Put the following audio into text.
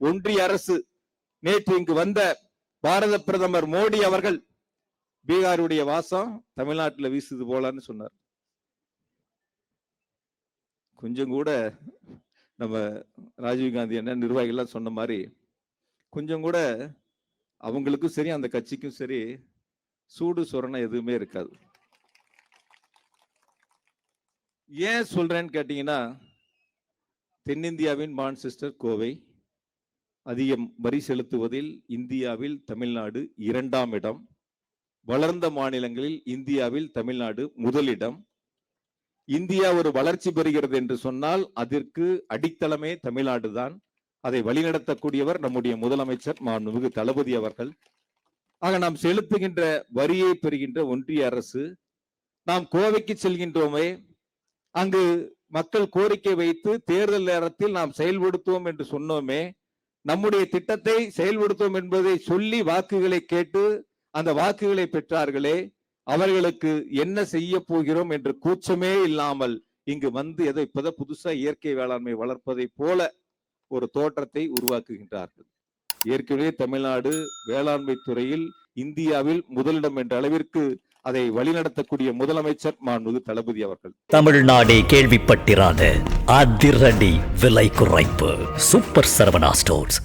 ஒன்றிய அரசு நேற்று இங்கு வந்த பாரத பிரதமர் மோடி அவர்கள் பீகாருடைய வாசம் தமிழ்நாட்டில் வீசுது போலான்னு சொன்னார். கொஞ்சம் கூட நம்ம ராஜீவ்காந்தி என்ன நிர்வாகிகள்லாம் சொன்ன மாதிரி கொஞ்சம் கூட அவங்களுக்கும் சரி அந்த கட்சிக்கும் சரி சூடு சொரணை எதுவுமே இருக்காது. ஏன் சொல்றேன்னு கேட்டீங்கன்னா தென்னிந்தியாவின் மான்செஸ்டர் கோவை அதிகம் வரி செலுத்துவதில் இந்தியாவில் தமிழ்நாடு இரண்டாம் இடம். வளர்ந்த மாநிலங்களில் இந்தியாவில் தமிழ்நாடு முதலிடம் இந்தியா ஒரு வளர்ச்சி பெறுகிறது என்று சொன்னால் அதற்கு அடித்தளமே தமிழ்நாடு தான். அதை வழிநடத்தக்கூடியவர் நம்முடைய முதலமைச்சர் மாண்புமிகு தளபதி அவர்கள். ஆக நாம் செலுத்துகின்ற வரியை பெறுகின்ற ஒன்றிய அரசு நாம் கோவைக்கு செல்கின்றோமே அங்கு மக்கள் கோரிக்கை வைத்து தேர்தல் நேரத்தில் நாம் செயல்படுத்துவோம் என்று சொன்னோமே நம்முடைய திட்டத்தை செயல்படுத்தோம் என்பதை சொல்லி வாக்குகளை கேட்டு அந்த வாக்குகளை பெற்றார்களே அவர்களுக்கு என்ன செய்ய போகிறோம் என்று கூச்சமே இல்லாமல் இங்கு வந்து எதோ இப்பதான் புதுசா இயற்கை வேளாண்மை வளர்ப்பதை போல ஒரு தோற்றத்தை உருவாக்குகின்றார்கள். ஏற்கனவே தமிழ்நாடு வேளாண்மை துறையில் இந்தியாவில் முதலிடம் என்ற அளவிற்கு அதை வழிநடத்தக்கூடிய முதலமைச்சர் மாண்புமிகு தளபதி அவர்கள். தமிழ்நாடே கேள்விப்பட்டிராத அதிரடி விலை குறைப்பு. Super Saravana stores.